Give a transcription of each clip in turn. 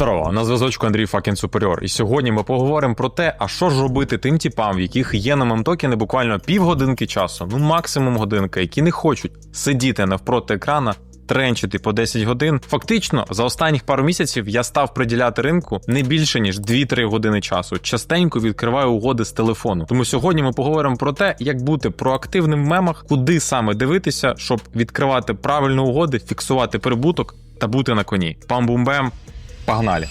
Здорово, на зв'язочку Андрій Факін Суперіор. І сьогодні ми поговоримо про те, а що ж робити тим типам, в яких є на мемтокені буквально півгодинки часу, ну максимум годинка, які не хочуть сидіти навпроти екрана. Тренчити по 10 годин. Фактично, за останніх пару місяців я став приділяти ринку не більше ніж 2-3 години часу. Частенько відкриваю угоди з телефону. Тому сьогодні ми поговоримо про те, як бути проактивним в мемах, куди саме дивитися, щоб відкривати правильні угоди, фіксувати прибуток та бути на коні. Пам-бум-бем, Погнали.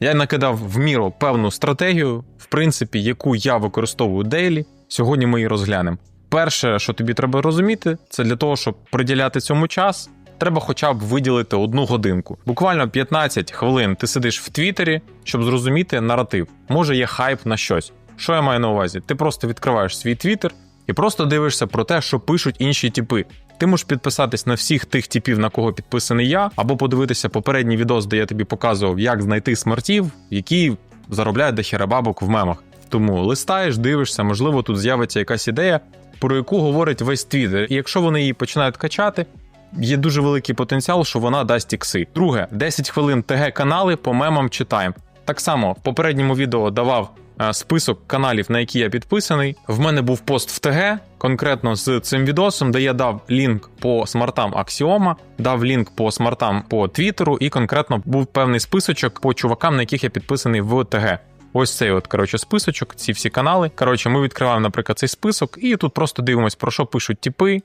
Я накидав в міру певну стратегію, в принципі, яку я використовую дейлі. Сьогодні ми її розглянемо. Перше, що тобі треба розуміти, це для того, щоб приділяти цьому час, треба хоча б виділити одну годинку. Буквально 15 хвилин ти сидиш в Твіттері, щоб зрозуміти наратив. Може, є хайп на щось. Що я маю на увазі? Ти просто відкриваєш свій Твіттер і просто дивишся про те, що пишуть інші типи. Ти можеш підписатись на всіх тих типів, на кого підписаний я, або подивитися попередній відос, де я тобі показував, як знайти смартів, які заробляють дохера бабок в мемах. Тому листаєш, дивишся, можливо, тут з'явиться якась ідея, про яку говорить весь твіттер. І якщо вони її починають качати, є дуже великий потенціал, що вона дасть ікси. Друге, 10 хвилин ТГ канали по мемам читаємо. Так само в попередньому відео давав список каналів, на які я підписаний. В мене був пост в ТГ, конкретно з цим відосом, де я дав лінк по смартам Axioma, дав лінк по смартам по Твіттеру, і конкретно був певний списочок по чувакам, на яких я підписаний в ТГ. Ось цей от коротше списочок, ці всі канали. Коротше, ми відкриваємо, наприклад, цей список, і тут просто дивимось, про що пишуть типи.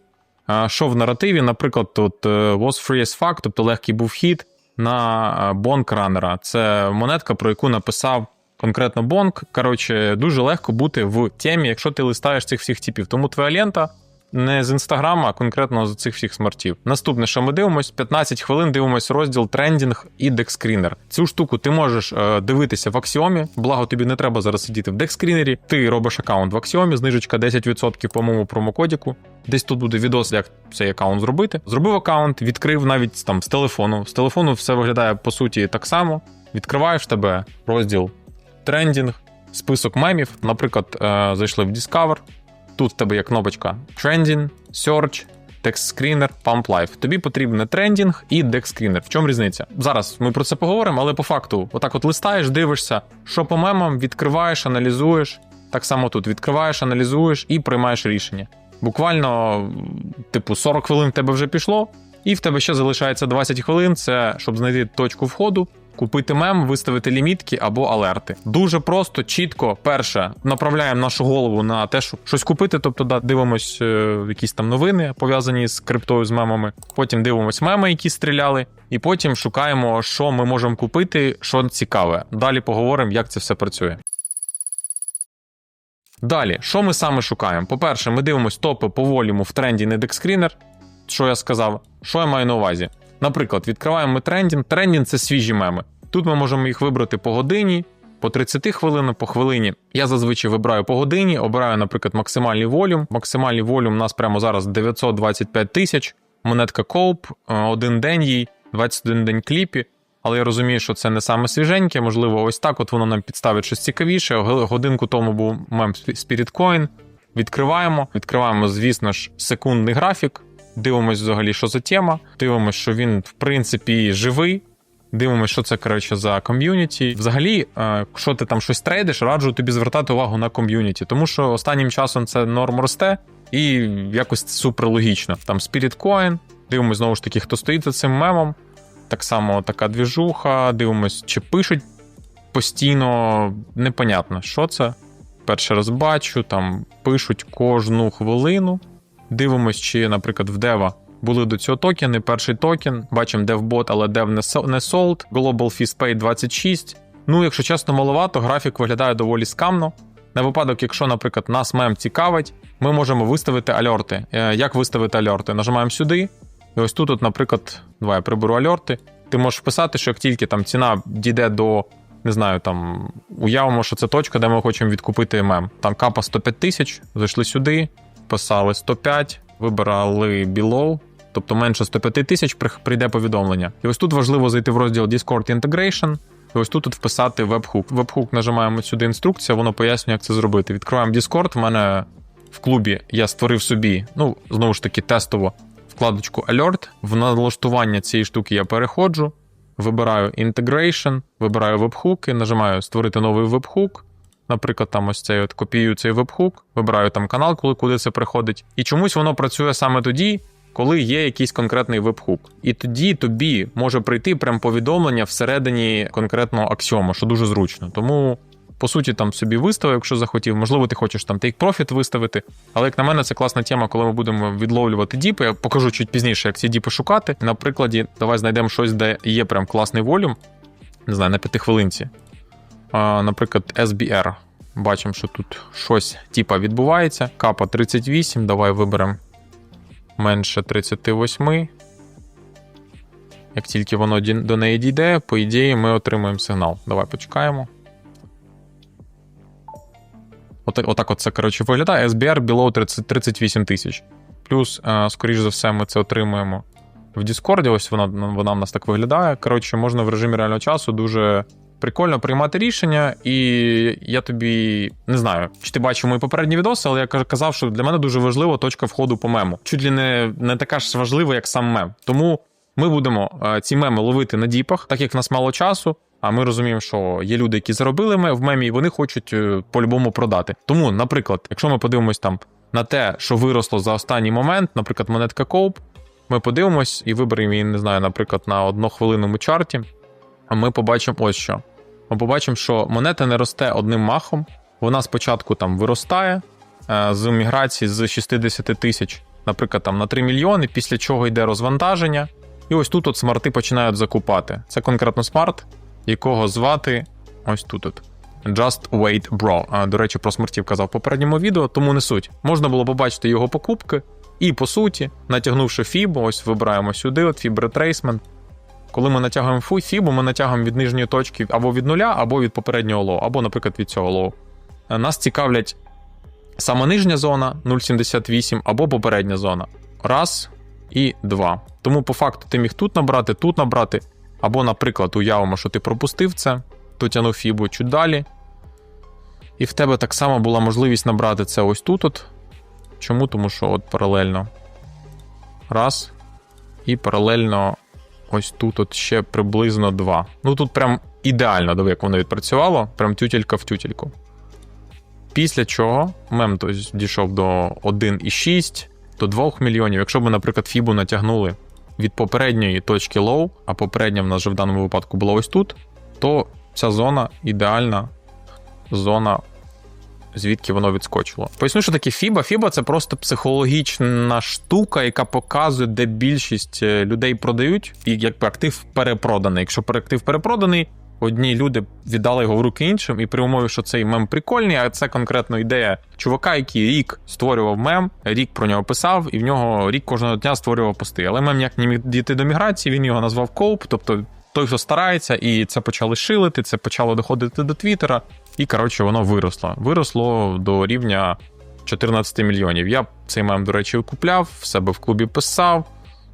а, Що в наративі, наприклад, тут е, was free as fuck, тобто легкий був хід на Бонк ранера. Це монетка, про яку написав конкретно Бонк. Коротше, дуже легко бути в темі, якщо ти листаєш цих всіх типів. Тому твоя лента не з інстаграма, а конкретно з цих всіх смартів. Наступне, що ми дивимось, 15 хвилин дивимось розділ трендінг і декскрінер. Цю штуку ти можеш е, дивитися в Аксіомі, благо тобі не треба зараз сидіти в декскрінері. Ти робиш аккаунт в Аксіомі, знижечка 10% по моєму промокодіку. Десь тут буде відос, як цей аккаунт зробити. Зробив аккаунт, відкрив навіть там з телефону. З телефону все виглядає по суті так само. Відкриваєш тебе розділ трендінг, список мемів. Наприклад, е, зайшли в Discover. Тут в тебе є кнопочка Trending, Search, Text Screener, Pump Life. Тобі потрібен трендінг і Deck Screener. В чому різниця? Зараз ми про це поговоримо, але по факту, отак от листаєш, дивишся, що по мемам, відкриваєш, аналізуєш. Так само тут відкриваєш, аналізуєш і приймаєш рішення. Буквально, типу, 40 хвилин в тебе вже пішло, і в тебе ще залишається 20 хвилин. Це щоб знайти точку входу, купити мем, виставити лімітки або алерти. Дуже просто, чітко, перше, направляємо нашу голову на те, щоб щось купити. Тобто, да, дивимось е, якісь там новини пов'язані з криптою, з мемами. Потім дивимось меми, які стріляли, і потім шукаємо, що ми можемо купити, що цікаве. Далі поговоримо, як це все працює. Далі, що ми саме шукаємо? По-перше, ми дивимося топи по волюму в тренді на Dexscreener. Що я сказав? Що я маю на увазі? Наприклад, відкриваємо трендінг. Трендінг це свіжі меми. Тут ми можемо їх вибрати по годині, по 30 хвилин, по хвилині. Я зазвичай вибираю по годині, обираю, наприклад, максимальний волюм. Максимальний волюм у нас прямо зараз 925 тисяч. Монетка Коуп, один день їй, 21 день кліпі. Але я розумію, що це не саме свіженьке. Можливо, ось так от воно нам підставить щось цікавіше. Годинку тому був мем Spirit Coin. Відкриваємо. Відкриваємо, звісно ж, секундний графік. Дивимось взагалі, що за тема. Дивимось, що він, в принципі, живий. Дивимося, що це коротше за ком'юніті. Взагалі, якщо ти там щось трейдиш, раджу тобі звертати увагу на ком'юніті, тому що останнім часом це норм росте і якось супер логічно. Там Spirit Coin, дивимось знову ж таки, хто стоїть за цим мемом. Так само така двіжуха, дивимось, чи пишуть постійно, непонятно, що це. Перший раз бачу, там пишуть кожну хвилину. Дивимось, чи, наприклад, в Дева були до цього токени. Перший токен, бачимо DevBot, але Dev не sold. Global Fee Paid 26. Ну, якщо чесно, маловато, графік виглядає доволі скамно. На випадок, якщо, наприклад, нас мем цікавить, ми можемо виставити альорти. Як виставити альорти? Нажимаємо сюди. І ось тут, от, наприклад, давай я приберу альорти. Ти можеш вписати, що як тільки там ціна дійде до, не знаю, там уявимо, що це точка, де ми хочемо відкупити мем. Там капа 105 тисяч, зайшли сюди, писали 105, вибирали below, тобто менше 105 тисяч прийде повідомлення. І ось тут важливо зайти в розділ Discord Integration. І ось тут, тут вписати вебхук. Вебхук нажимаємо сюди інструкція, воно пояснює, як це зробити. Відкриваємо Discord. У мене в клубі я створив собі, ну, знову ж таки, тестово вкладочку Alert. В налаштування цієї штуки я переходжу, вибираю Integration, вибираю вебхуки, нажимаю Створити новий вебхук. Наприклад, там ось цей от копіюю цей вебхук, вибираю там канал, коли куди це приходить. І чомусь воно працює саме тоді, коли є якийсь конкретний вебхук. І тоді тобі може прийти прям повідомлення всередині конкретного аксіому, що дуже зручно. Тому, по суті, там собі виставив, якщо захотів. Можливо, ти хочеш там take profit виставити. Але як на мене, це класна тема, коли ми будемо відловлювати діпи. Я покажу чуть пізніше, як ці діпи шукати. На прикладі, давай знайдемо щось, де є прям класний волюм. Не знаю, на п'ятихвилинці. А, Наприклад, SBR. Бачимо, що тут щось типа відбувається. Капа 38. Давай виберемо менше 38. Як тільки воно до неї дійде, по ідеї, ми отримуємо сигнал. Давай почекаємо. От, отак от це, коротше, виглядає. SBR below 30, 38 тисяч. Плюс, е, скоріш за все, ми це отримуємо в Discord. Ось вона, вона в нас так виглядає. Коротше, можна в режимі реального часу дуже прикольно приймати рішення, і я тобі не знаю, чи ти бачив мої попередні відоси, але я казав, що для мене дуже важлива точка входу по мему. Чуть ли не, не така ж важлива, як сам мем. Тому ми будемо е, ці меми ловити на діпах, так як в нас мало часу. А ми розуміємо, що є люди, які заробили в мемі, і вони хочуть е, по-любому продати. Тому, наприклад, якщо ми подивимось там на те, що виросло за останній момент, наприклад, монетка Коуп, ми подивимось і виберемо її, не знаю, наприклад, на однохвилинному чарті. А ми побачимо ось що. Ми побачимо, що монета не росте одним махом. Вона спочатку там виростає е, з міграції з 60 тисяч, наприклад, там на 3 мільйони, після чого йде розвантаження. І ось тут от смарти починають закупати. Це конкретно смарт, якого звати ось тут. от. Just Wait Bro. До речі, про смертів казав в попередньому відео, тому не суть. Можна було побачити його покупки, і по суті, натягнувши фібу, ось вибираємо сюди, от Fib Retracement. Коли ми натягуємо фу- фібу, ми натягуємо від нижньої точки або від нуля, або від попереднього лоу, або, наприклад, від цього лоу. Е, Нас цікавлять сама нижня зона 0,78 або попередня зона. Раз і два. Тому по факту ти міг тут набрати, тут набрати. Або, наприклад, уявимо, що ти пропустив це, то тянув фібу чуть далі. І в тебе так само була можливість набрати це ось тут. от. Чому? Тому що от паралельно. Раз. І паралельно ось тут от ще приблизно два. Ну тут прям ідеально, диви, як воно відпрацювало, прям тютелька в тютельку. Після чого мем дійшов до 1,6 до 2 мільйонів. Якщо б, наприклад, фібу натягнули від попередньої точки лоу, а попередня в нас вже в даному випадку була ось тут, то ця зона ідеальна зона, звідки воно відскочило. Поясню, що таке Фіба. Фіба це просто психологічна штука, яка показує, де більшість е, людей продають, і якби актив перепроданий. Якщо актив перепроданий, одні люди віддали його в руки іншим, і при умові, що цей мем прикольний, а це конкретно ідея чувака, який рік створював мем, рік про нього писав, і в нього рік кожного дня створював пости. Але мем ніяк не міг дійти до міграції, він його назвав Коуп, тобто той, хто старається, і це почали шилити, це почало доходити до Твіттера, і коротше воно виросло. Виросло до рівня 14 мільйонів. Я цей мем, до речі, купляв, в себе в клубі писав.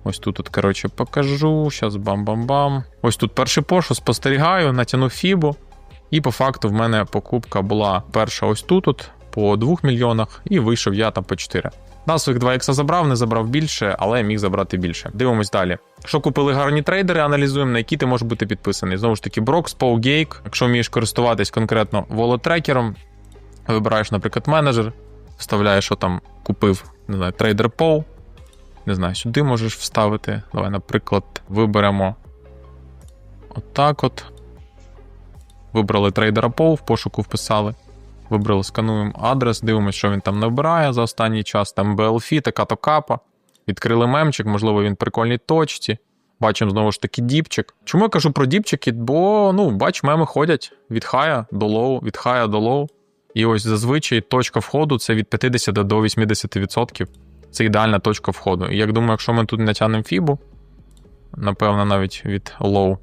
Ось тут, от, коротше, покажу. Щас бам-бам-бам. Ось тут перший пошу спостерігаю, натягнув фібу. І по факту в мене покупка була перша ось тут, от, по 2 мільйонах, і вийшов я там по 4. На своїх 2 ікса забрав, не забрав більше, але міг забрати більше. Дивимось далі. Що купили гарні трейдери, аналізуємо, на які ти можеш бути підписаний. Знову ж таки, Брокс, Паугейк. Якщо вмієш користуватись конкретно волотрекером, вибираєш, наприклад, менеджер, вставляєш, що там купив, не знаю, трейдер Пол. Не знаю, сюди можеш вставити. Давай, наприклад, виберемо отак от. Вибрали трейдера Пол, в пошуку вписали. Вибрали, скануємо адрес, дивимося, що він там набирає за останній час. Там BLF, така-то капа. Відкрили мемчик, можливо, він в прикольній точці. Бачимо знову ж таки діпчик. Чому я кажу про діпчики? Бо, ну, бач, меми ходять від хая до лоу, від хая до лоу. І ось зазвичай точка входу це від 50 до 80%. Це ідеальна точка входу. І як думаю, якщо ми тут натягнемо фібу, напевно, навіть від лоу,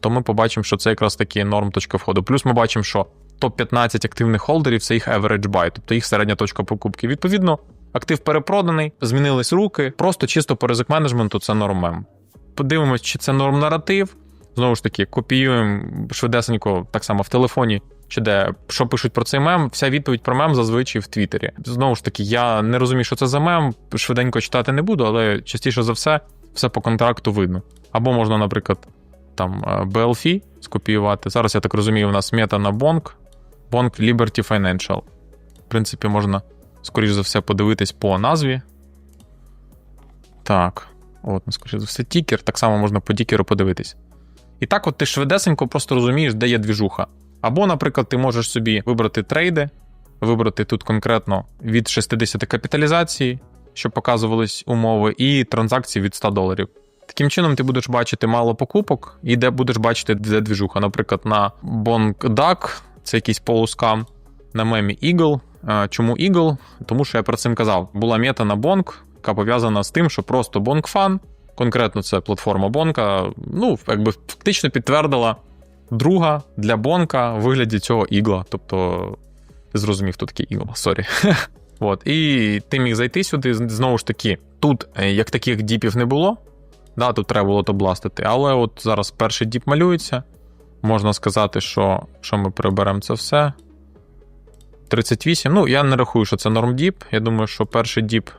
то ми побачимо, що це якраз таки норм точка входу. Плюс ми бачимо, що топ-15 активних холдерів це їх average buy, тобто їх середня точка покупки. Відповідно, актив перепроданий, змінились руки, просто чисто по ризик менеджменту це нормем. Подивимось, чи це норм наратив. Знову ж таки, копіюємо швидесенько, так само в телефоні чи де що пишуть про цей мем, вся відповідь про мем зазвичай в Твіттері. Знову ж таки, я не розумію, що це за мем, швиденько читати не буду, але частіше за все, все по контракту видно. Або можна, наприклад, там BLF скопіювати. Зараз я так розумію, у нас мета на Bonk, Bonk Liberty Financial. В принципі, можна, скоріш за все, подивитись по назві. Так, от, ну, скоріш за все, тікер. Так само можна по тікеру подивитись. І так, от ти швидесенько просто розумієш, де є двіжуха. Або, наприклад, ти можеш собі вибрати трейди, вибрати тут конкретно від 60 капіталізації, щоб показувались умови, і транзакції від 100 доларів. Таким чином, ти будеш бачити мало покупок, і де будеш бачити, де двіжуха. Наприклад, на BonkDuck, це якийсь полускам, на мемі Eagle. Чому Eagle? Тому що я про цим казав. Була мета на Bonk, яка пов'язана з тим, що просто BonkFan, конкретно це платформа Бонка, ну, якби фактично підтвердила друга для Бонка в вигляді цього ігла. Тобто, ти зрозумів, хто такий ігл, сорі. От, І ти міг зайти сюди, знову ж таки, тут е, як таких діпів не було. Да, Тут треба було то бластити. Але от зараз перший діп малюється. Можна сказати, що що ми приберемо це все. 38. Ну, я не рахую, що це норм діп. Я думаю, що перший діп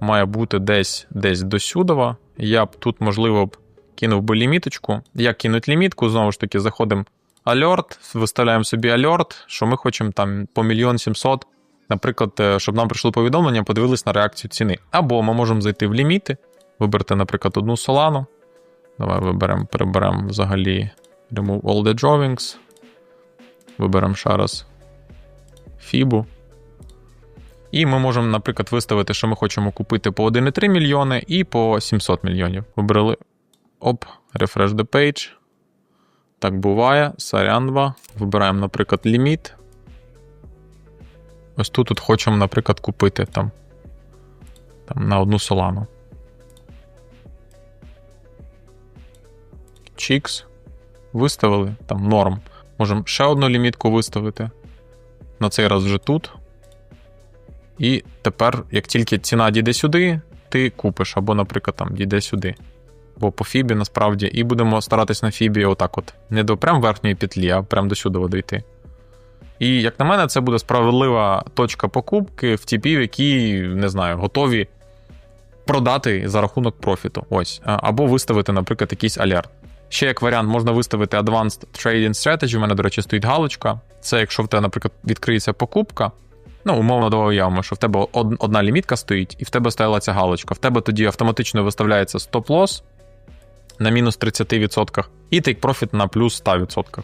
має бути десь десь до сюдова. Я б тут, можливо, б кинув би ліміточку. Як кинуть лімітку, знову ж таки, заходимо альорт, виставляємо собі альорт, що ми хочемо там по мільйон сімсот, наприклад, е, щоб нам прийшло повідомлення, подивились на реакцію ціни. Або ми можемо зайти в ліміти, вибрати, наприклад, одну солану. Давай виберемо, переберемо взагалі Remove all the drawings. Виберемо ще раз Фібу. І ми можемо, наприклад, виставити, що ми хочемо купити по 1,3 мільйони і по 700 мільйонів. Вибрали оп, refresh the page. Так буває. Сарян 2. Вибираємо, наприклад, ліміт. Ось тут от хочемо, наприклад, купити там, там на одну солану. Чікс. Виставили там норм. Можемо ще одну лімітку виставити. На цей раз вже тут. І тепер, як тільки ціна дійде сюди, ти купиш, або, наприклад, там дійде сюди. Бо по Фібі насправді, і будемо старатись на Фібі отак от. Не до прям верхньої петлі, а прям до сюди дойти. І, як на мене, це буде справедлива точка покупки в тіпів, які, не знаю, готові продати за рахунок профіту. Ось. Або виставити, наприклад, якийсь алерт. Ще як варіант, можна виставити Advanced Trading Strategy. У мене, до речі, стоїть галочка. Це якщо в тебе, наприклад, відкриється покупка. Ну, умовно давай уявимо, що в тебе одна лімітка стоїть, і в тебе стояла ця галочка. В тебе тоді автоматично виставляється стоп-лосс на мінус 30% і take profit на плюс 100%.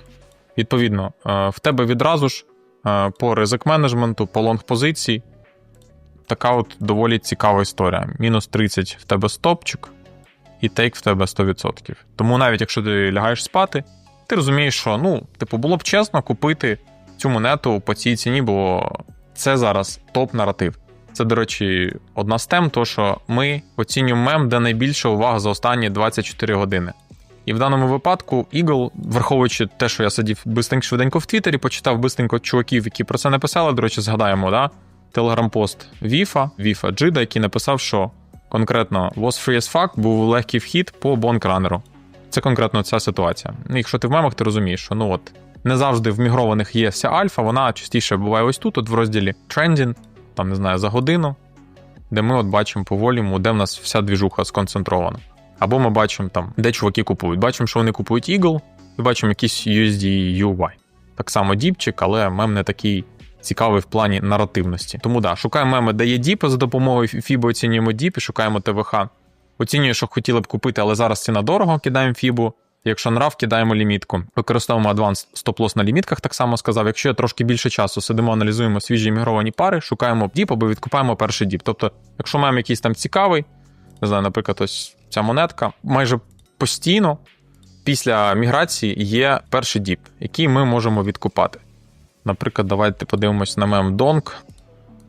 Відповідно, е, в тебе відразу ж е, по ризик менеджменту, по лонг позиції така от доволі цікава історія. Мінус 30 в тебе стопчик, і тейк в тебе 100%. Тому навіть якщо ти лягаєш спати, ти розумієш, що ну, типу, було б чесно купити цю монету по цій ціні, бо це зараз топ-наратив. Це, до речі, одна з тем, то що ми оцінюємо мем, де найбільша увага за останні 24 години. І в даному випадку Eagle, враховуючи те, що я сидів швиденько в Твіттері, почитав бистенько чуваків, які про це написали. До речі, згадаємо, да? телеграм-пост Віфа, Віфа Джида, який написав, що конкретно was free as fuck був легкий вхід по бонкранеру. Це конкретно ця ситуація. Якщо ти в мемах, ти розумієш, що ну от не завжди в мігрованих є вся альфа, вона частіше буває ось тут, от в розділі Trending, там не знаю, за годину, де ми от бачимо по де в нас вся двіжуха сконцентрована. Або ми бачимо там, де чуваки купують. Бачимо, що вони купують Eagle, і бачимо якийсь USD UY. Так само діпчик, але мем не такий цікавий в плані наративності. Тому да, шукаємо меми, де є діпи за допомогою FIBO оцінюємо діп і шукаємо ТВХ. Оцінюю, що хотіли б купити, але зараз ціна дорого, кидаємо фібу. Якщо нрав, кидаємо лімітку. Використовуємо адванс стоп-лос на лімітках, так само сказав. Якщо я трошки більше часу сидимо, аналізуємо свіжі іммігровані пари, шукаємо діп або відкупаємо перший діп. Тобто, якщо маємо якийсь там цікавий, не знаю, наприклад, ось ця монетка, майже постійно після міграції є перший діп, який ми можемо відкупати. Наприклад, давайте подивимось на мем Donk.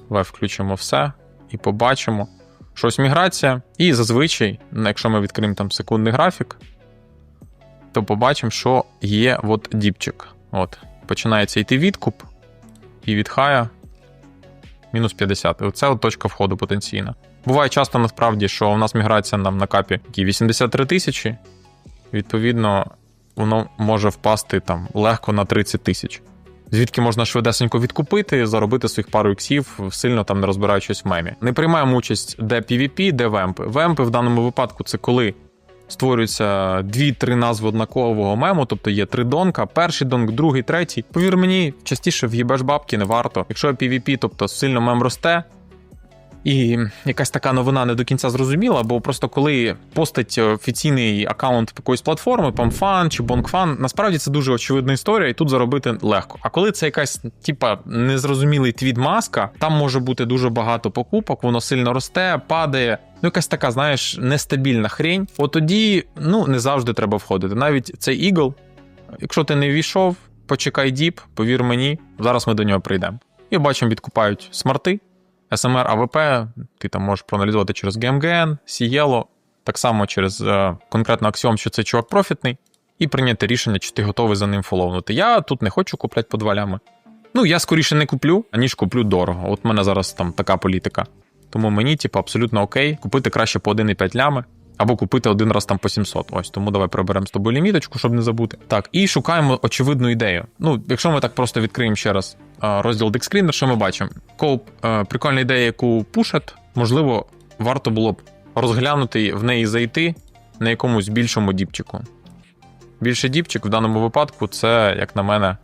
Давай включимо все і побачимо. що ось міграція. І зазвичай, якщо ми відкриємо там секундний графік, то побачимо, що є от діпчик. От, Починається йти відкуп, і від хая мінус 50. І оце от точка входу потенційна. Буває часто насправді, що у нас міграція нам на капі 83 тисячі, відповідно, воно може впасти там легко на 30 тисяч. Звідки можна швидесенько відкупити, заробити своїх пару іксів, сильно там не розбираючись в мемі. Не приймаємо участь де PvP, де вемпи. Вемпи в даному випадку це коли створюються дві-три назви однакового мему, тобто є три донка, перший донк, другий, третій. Повір мені, частіше в'їбеш бабки не варто. Якщо PvP, тобто сильно мем росте. І якась така новина не до кінця зрозуміла, бо просто коли постить офіційний аккаунт якоїсь платформи, PamFan чи BonkFan, насправді це дуже очевидна історія, і тут заробити легко. А коли це якась, типа, незрозумілий твіт маска, там може бути дуже багато покупок, воно сильно росте, падає. Ну, якась така, знаєш, нестабільна хрень. От тоді, ну, не завжди треба входити. Навіть цей ігл, якщо ти не війшов, почекай діп, повір мені, зараз ми до нього прийдемо. І бачимо, відкупають смарти. SMR AVP, ти там можеш проаналізувати через GMGN, Cielo, так само через е, конкретно аксіом, що цей чувак профітний, і прийняти рішення, чи ти готовий за ним фоловнути. Я тут не хочу купляти по два лями. Ну, я скоріше не куплю, аніж куплю дорого. От в мене зараз там така політика. Тому мені, типу, абсолютно окей, купити краще по 1,5 лями. Або купити один раз там по 700. Ось тому давай приберемо з тобою ліміточку, щоб не забути. Так, і шукаємо очевидну ідею. Ну, якщо ми так просто відкриємо ще раз розділ Dexscreener, що ми бачимо? Коуп, е, прикольна ідея, яку пушать, можливо, варто було б розглянути в неї зайти на якомусь більшому діпчику. Більший діпчик в даному випадку це, як на мене,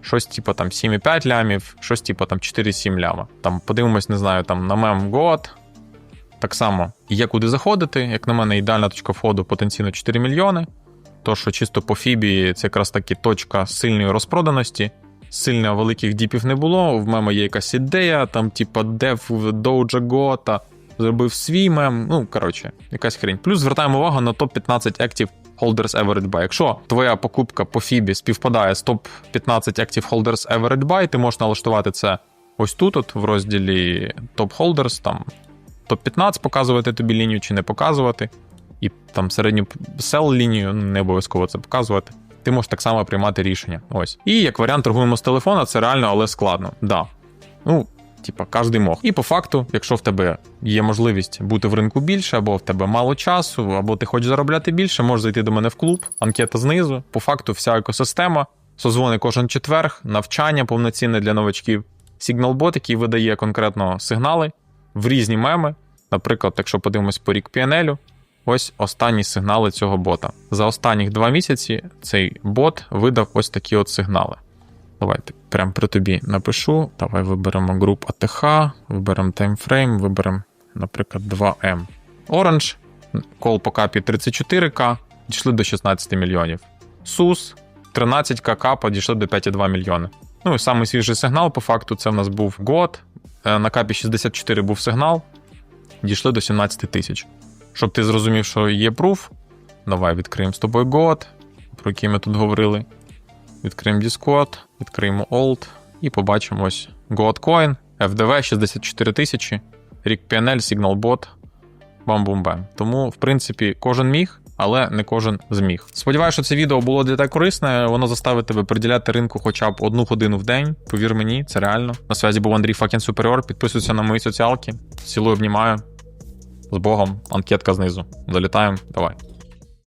щось типу там 7,5 лямів, щось типу там 4-7 ляма. Там подивимось, не знаю, там на мем год. Так само є куди заходити. Як на мене, ідеальна точка входу потенційно 4 мільйони. То, що чисто по Фібі, це якраз таки точка сильної розпроданості. Сильно великих діпів не було. В мема є якась ідея, там, типа, дев Доуджа Гота зробив свій мем. Ну, коротше, якась хрень. Плюс звертаємо увагу на топ-15 Active Holders Average Buy. Якщо твоя покупка по Фібі співпадає з топ-15 Active Holders Average Buy, ти можеш налаштувати це ось тут, от в розділі Top Holders, там топ-15 показувати тобі лінію чи не показувати, і там середню сел лінію не обов'язково це показувати. Ти можеш так само приймати рішення. Ось. І як варіант торгуємо з телефона, це реально, але складно. Да. Ну, типа, кожен мог. І по факту, якщо в тебе є можливість бути в ринку більше, або в тебе мало часу, або ти хочеш заробляти більше, можеш зайти до мене в клуб, анкета знизу. По факту, вся екосистема, созвони кожен четверг, навчання повноцінне для новачків, сигналбот, який видає конкретно сигнали в різні меми. Наприклад, якщо подивимось по рік PNL, ось останні сигнали цього бота. За останніх два місяці цей бот видав ось такі от сигнали. Давайте прямо при тобі напишу. Давай виберемо груп АТХ, виберемо таймфрейм, виберемо, наприклад, 2М. Orange, кол по капі 34К, дійшли до 16 мільйонів. SUS 13КК подійшли до 5,2 мільйони. Ну і самий свіжий сигнал, по факту, це в нас був год. Е, На капі 64 був сигнал, дійшли до 17 тисяч. Щоб ти зрозумів, що є пруф, давай відкриємо з тобою год, про який ми тут говорили. Відкриємо Discord, відкриємо Alt і побачимо ось GoatCoin, FDV 64 тисячі, рік PNL, SignalBot, бам-бум-бам. Тому, в принципі, кожен міг, але не кожен зміг. Сподіваюся, що це відео було для тебе корисне. Воно заставить тебе приділяти ринку хоча б одну годину в день. Повір мені, це реально. На связі був Андрій Факін Суперіор. Підписуйся на мої соціалки. Цілую, обнімаю. З Богом, анкетка знизу. Залітаємо, давай.